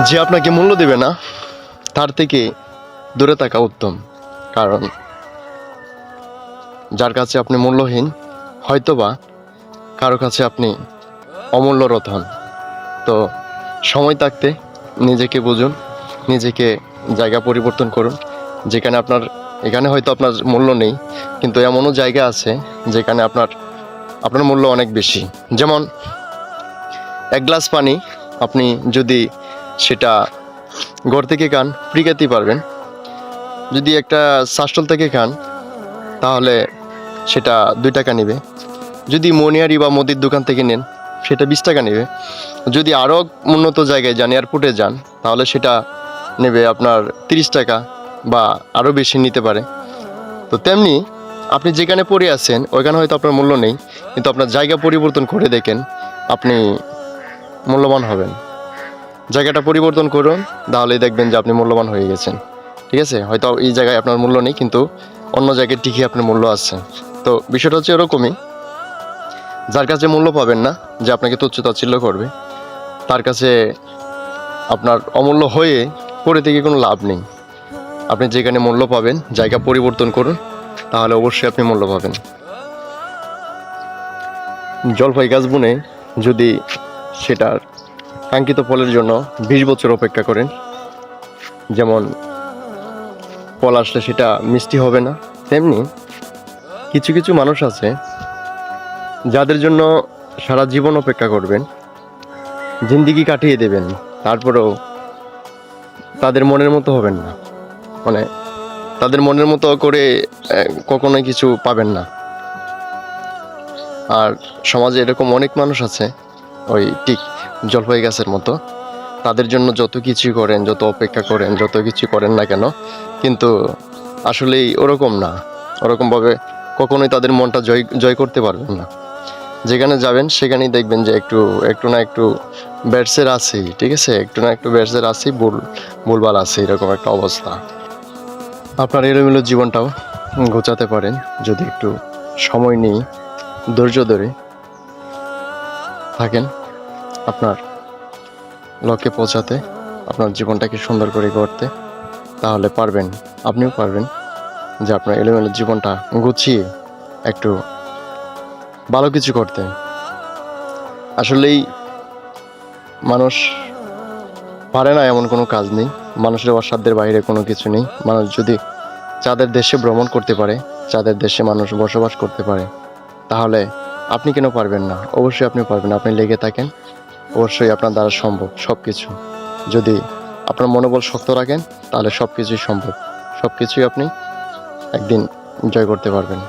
যে আপনাকে মূল্য দেবে না, তার থেকে দূরে থাকা উত্তম। কারণ যার কাছে আপনি মূল্যহীন, হয়তোবা কারও কাছে আপনি অমূল্য রতন তো সময় থাকতে নিজেকে বুঝুন, নিজেকে জায়গা পরিবর্তন করুন। যেখানে আপনার, এখানে হয়তো আপনার মূল্য নেই, কিন্তু এমনও জায়গা আছে যেখানে আপনার আপনার মূল্য অনেক বেশি। যেমন, এক গ্লাস পানি আপনি যদি সেটা ঘর থেকে খান ফ্রি খেতেই পারবেন। যদি একটা সাস্টল থেকে খান, তাহলে সেটা দুই টাকা নেবে। যদি মনিয়ারি বা মুদির দোকান থেকে নেন, সেটা বিশ টাকা নেবে। যদি আরও উন্নত জায়গায় যান, এয়ারপোর্টে যান, তাহলে সেটা নেবে আপনার তিরিশ টাকা বা আরও বেশি নিতে পারে। তো তেমনি আপনি যেখানে পড়ে আছেন, ওইখানে হয়তো আপনার মূল্য নেই, কিন্তু আপনার জায়গা পরিবর্তন করে দেখেন, আপনি মূল্যবান হবেন। জায়গাটা পরিবর্তন করুন, তাহলেই দেখবেন যে আপনি মূল্যবান হয়ে গেছেন। ঠিক আছে? হয়তো এই জায়গায় আপনার মূল্য নেই, কিন্তু অন্য জায়গায় ঠিকই আপনার মূল্য আছে। তো বিষয়টা হচ্ছে এরকমই। যার কাছে মূল্য পাবেন না, যে আপনাকে তুচ্ছ তাচ্ছিল্য করবে, তার কাছে আপনার অমূল্য হয়ে পড়ে থেকে কোনো লাভ নেই। আপনি যেখানে মূল্য পাবেন, জায়গা পরিবর্তন করুন, তাহলে অবশ্যই আপনি মূল্য পাবেন। জলপাই গাছ বুনে যদি সেটার কাঙ্ক্ষিত ফলের জন্য বিশ বছর অপেক্ষা করেন। যেমন ফল আসলে সেটা মিষ্টি হবে না, তেমনি কিছু কিছু মানুষ আছে যাদের জন্য সারা জীবন অপেক্ষা করবেন, জিন্দিগি কাটিয়ে দেবেন, তারপরেও তাদের মনের মতো হবেন না। মানে তাদের মনের মতো করে কখনোই কিছু পাবেন না। আর সমাজে এরকম অনেক মানুষ আছে ওই ঠিক জলপাই গাছের মতো। তাদের জন্য যত কিছু করেন, যত অপেক্ষা করেন, যত কিছু করেন না কেন, কিন্তু আসলেই ওরকম না। ওরকমভাবে কখনোই তাদের মনটা জয় জয় করতে পারবেন না। যেখানে যাবেন, সেখানেই দেখবেন যে একটু একটু না একটু ব্যাটসের আছেই, ঠিক আছে? একটু না একটু ব্যাটসের আছেই, ভুল, ভুলভাল আছে এরকম একটা অবস্থা। আপনার এলোমেলো জীবনটাও গোছাতে পারেন, যদি একটু সময় নিয়ে ধৈর্য ধরে থাকেন। আপনার লক্ষ্যে পৌঁছাতে, আপনার জীবনটাকে সুন্দর করে করতে তাহলে পারবেন, আপনিও পারবেন যে আপনার এলোমেলো জীবনটা গুছিয়ে একটু ভালো কিছু করতে। আসলেই মানুষ পারে না এমন কোনো কাজ নেই, মানুষের অসাধ্যের বাইরে কোনো কিছু নেই। মানুষ যদি চাঁদের দেশে ভ্রমণ করতে পারে, চাঁদের দেশে মানুষ বসবাস করতে পারে, তাহলে আপনি কেন পারবেন না? অবশ্যই আপনি পারবেন, আপনি লেগে থাকেন। অবশ্যই আপনার দ্বারা সম্ভব সব কিছু যদি আপনার মনোবল শক্ত রাখেন, তাহলে সব কিছুই সম্ভব। সব কিছুই আপনি একদিন জয় করতে পারবেন।